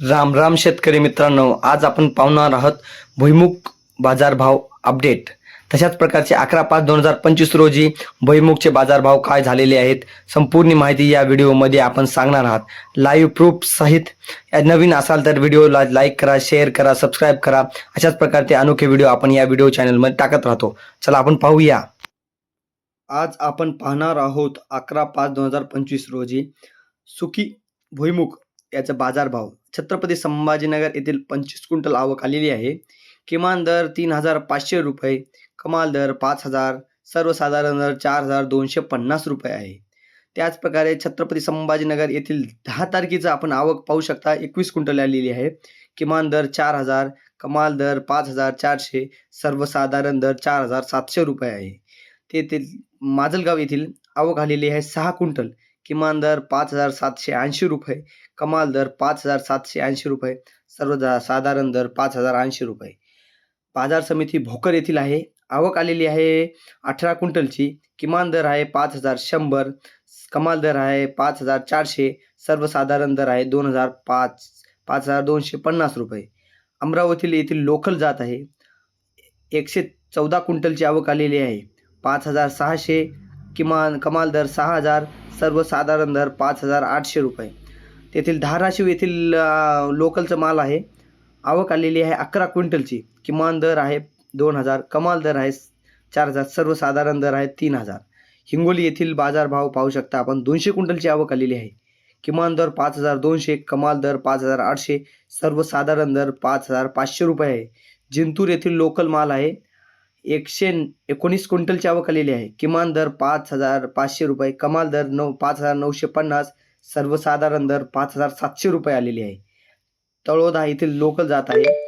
राम राम शेतकरी मित्रांनो आज आपण पाहणार आहोत भुईमुग बाजारभाव अपडेट तशाच प्रकारचे अकरा पाच दोन हजार पंचवीस रोजी भुईमुगचे बाजारभाव काय झालेले आहेत संपूर्ण माहिती या व्हिडिओमध्ये आपण सांगणार आहात. लाईव्ह प्रूफ सहित नवीन असाल तर व्हिडिओला लाईक करा शेअर करा सबस्क्राईब करा. अशाच प्रकारचे अनोखे व्हिडिओ आपण या व्हिडिओ चॅनलमध्ये टाकत राहतो. चला आपण पाहूया. आज आपण पाहणार आहोत अकरा पाच दोन हजार पंचवीस रोजी सुकी भुईमुग याचा बाजारभाव. छत्रपती संभाजीनगर येथील पंचवीस क्विंटल आवक आलेली आहे. किमान दर तीन हजार पाचशे रुपये कमाल दर पाच हजार सर्वसाधारण दर चार हजार दोनशे पन्नास रुपये आहे. त्याच प्रकारे छत्रपती संभाजीनगर येथील दहा तारखेचं आपण आवक पाहू शकता एकवीस क्विंटल आलेली आहे. किमान दर चार हजार कमाल दर पाच हजार चारशे सर्वसाधारण दर चार हजार सातशे रुपये आहे. तेथील माजलगाव येथील आवक आलेली आहे सहा क्विंटल. किमान दर पाच हजार सातशे ऐंशी रुपये कमाल दर पाच हजार सातशे ऐंशी रुपये सर्व साधारण दर पाच हजार ऐंशी रुपये. बाजार समिती भोकर येथील आहे. आवक आलेली आहे अठरा क्विंटलची. किमान दर आहे पाच हजार शंभर कमाल दर आहे पाच हजार चारशे सर्वसाधारण दर आहे दोन हजार पाच पाच हजार दोनशे पन्नास रुपये. अमरावती येथील लोकल जात आहे. एकशे चौदा क्विंटलची आवक आलेली आहे. पाच हजार सहाशे किमान कमाल दर सहा हजार सर्वसाधारण दर पाच हजार आठशे रुपये. तेथील धाराशिव येथील लोकलचं माल आहे. आवक आलेली आहे अकरा क्विंटलची. किमान दर आहे दोन हजार कमाल दर आहे चार हजार सर्वसाधारण दर आहे तीन हजार. हिंगोली येथील बाजारभाव पाहू शकता आपण. दोनशे क्विंटलची आवक आलेली आहे. किमान दर पाच हजार दोनशे कमाल दर पाच हजार आठशे सर्वसाधारण दर पाच हजार पाचशे रुपये आहे. जिंतूर येथील लोकल माल आहे. एकशे एकोणीस क्विंटलची आवक आलेली आहे. किमान दर पाच हजार पाचशे रुपये कमाल दर नऊ पाच हजार नऊशे पन्नास सर्वसाधारण दर पाच हजार सातशे रुपये आलेली आहे. तळोदा येथील लोकल जात आहे.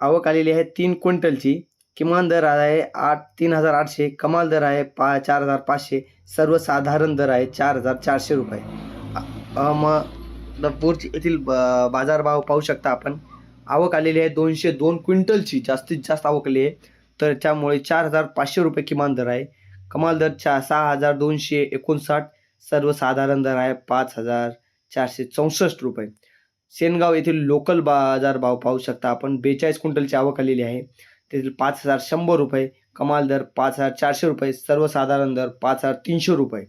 आवक आलेली आहे तीन क्विंटलची. किमान दर आहे आठ तीन हजार आठशे कमाल दर आहे पा चार हजार पाचशे सर्वसाधारण दर आहे चार हजार चारशे रुपये. अहमदपूर येथील ब- बाजारभाव पाहू शकता आपण. आवक आलेली आहे दोनशे दोन क्विंटलची. जास्तीत जास्त आवक आली आहे. तर त्यामुळे चार हजार पाचशे रुपये किमान दर आहे. कमाल दर चा सहा हजार दोनशे एकोणसाठ सर्वसाधारण दर आहे पाच हजार चारशे चौसष्ट रुपये. सेनगाव येथील लोकल बाजार भाव पाहू शकता आपण. बेचाळीस क्विंटलची आवक आलेली आहे. तेथील पाच हजार शंभर रुपये कमाल दर पाच हजार चारशे रुपये सर्वसाधारण दर पाच हजार तीनशे रुपये.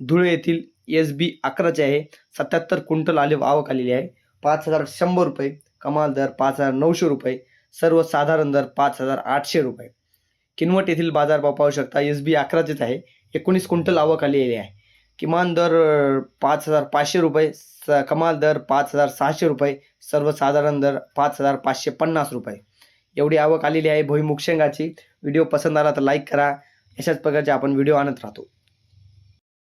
धुळे येथील एस बी अकराचे आहे. सत्याहत्तर क्विंटल आले आवक आलेली आहे. पाच हजार शंभर रुपये कमाल दर पाच हजार नऊशे रुपये. सर्वसाधारण दर पाच हजार आठशे रुपये. किनवट येथील बाजारभाव पाहू शकता एस बी अकराचेच आहे. एकोणीस क्विंटल आवक आलेली आहे. किमान दर पाच हजार पाचशे रुपये स कमाल दर पाच हजार सहाशे रुपये सर्वसाधारण दर पाच हजार पाचशे पन्नास रुपये. एवढी आवक आलेली आहे. भुईमुग शेंगाची. व्हिडिओ पसंत आला तर लाईक करा. अशाच प्रकारचे आपण व्हिडिओ आणत राहतो.